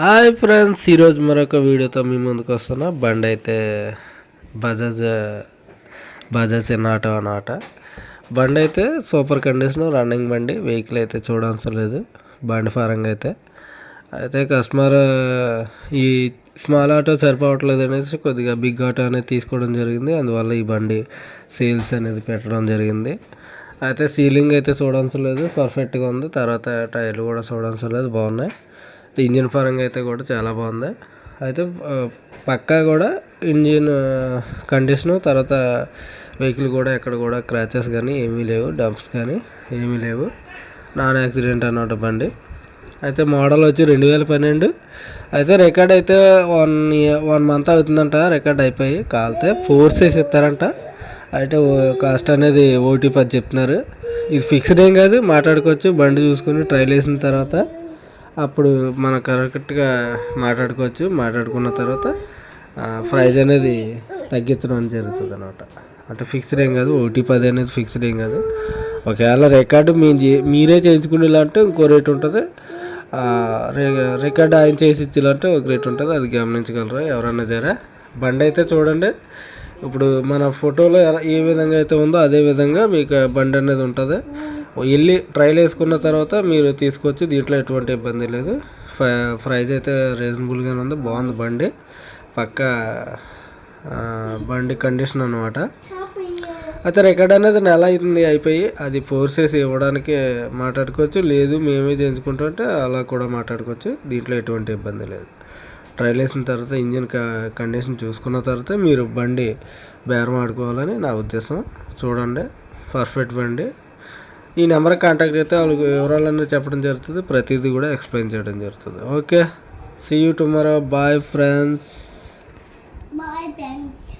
Hi friends ఈరోజు మరొక వీడియోతో మీ ముందుకు వస్తున్నా. బండి అయితే బజాజ్ బజాజ్ ఎన్నాటో అన్నమాట. బండి అయితే సూపర్ కండిషన్ రన్నింగ్ బండి వెహికల్ అయితే చూడవసరం లేదు బండి ఫారంగా అయితే. అయితే కస్టమర్ ఈ స్మాల్ ఆటో సరిపోవట్లేదు అనేసి కొద్దిగా బిగ్ ఆటో అనేది తీసుకోవడం జరిగింది. అందువల్ల ఈ బండి సేల్స్ అనేది పెట్టడం జరిగింది. అయితే సీలింగ్ అయితే చూడవసరం లేదు పర్ఫెక్ట్గా ఉంది. తర్వాత టైర్లు కూడా చూడవసరం లేదు బాగున్నాయి. ఇంజిన్ పరంగా అయితే కూడా చాలా బాగుంది. అయితే పక్కా కూడా ఇంజిన్ కండిషను తర్వాత వెహికల్ కూడా ఎక్కడ కూడా క్రాచెస్ కానీ ఏమీ లేవు డంప్స్ కానీ ఏమీ లేవు. నాన్ యాక్సిడెంట్ అన్నమాట బండి. అయితే మోడల్ వచ్చి రెండు వేల పన్నెండు. అయితే రికార్డ్ అయితే వన్ వన్ మంత్ అవుతుందంట రికార్డ్ అయిపోయి కాలితే ఫోర్స్ వేసి ఇస్తారంట. అయితే కాస్ట్ అనేది ఓటీపీ పది చెప్తున్నారు. ఇది ఫిక్స్డ్ ఏం కాదు మాట్లాడుకోవచ్చు బండి చూసుకుని ట్రైల్ వేసిన తర్వాత. అప్పుడు మనం కరెక్ట్గా మాట్లాడుకోవచ్చు. మాట్లాడుకున్న తర్వాత ప్రైజ్ అనేది తగ్గించడం జరుగుతుంది అనమాట అంటే ఫిక్స్డ్ ఏం కాదు ఒకటి పది అనేది ఫిక్స్డ్ ఏం కాదు. ఒకవేళ రికార్డు మీ మీరే చేయించుకునేలాంటే ఇంకో రేట్ ఉంటుంది. ఆ, రికార్డ్ ఆయన చేసి ఇచ్చేలాంటే ఒక రేట్ ఉంటుంది. అది గమనించగలరు? ఎవరన్నా జరా? బండి అయితే చూడండి. ఇప్పుడు మన ఫోటోలో ఎలా ఏ విధంగా అయితే ఉందో అదే విధంగా మీకు బండి అనేది ఉంటుంది. వెళ్ళి ట్రైల్ వేసుకున్న తర్వాత మీరు తీసుకోవచ్చు దీంట్లో ఎటువంటి ఇబ్బంది లేదు. ప్రైజ్ అయితే రీజనబుల్గానే ఉంది. బాగుంది బండి. పక్క బండి కండిషన్ అనమాట అయితే రికార్డ్ అనేది నెల అవుతుంది అయిపోయి అది ఫోర్స్ చేసి ఇవ్వడానికి మాట్లాడుకోవచ్చు. లేదు మేమే చేయించుకుంటుంటే అలా కూడా మాట్లాడుకోవచ్చు. దీంట్లో ఎటువంటి ఇబ్బంది లేదు. ట్రైల్ వేసిన తర్వాత ఇంజిన్ క- కండిషన్ చూసుకున్న తర్వాత మీరు బండి బేరం ఆడుకోవాలని నా ఉద్దేశం. చూడండి. పర్ఫెక్ట్ బండి. ఈ నెంబర్కి కాంటాక్ట్ అయితే వాళ్ళకి వివరాలన్నీ చెప్పడం జరుగుతుంది. ప్రతిదీ కూడా ఎక్స్ప్లెయిన్ చేయడం జరుగుతుంది. Okay? See you tomorrow bye friends bye friends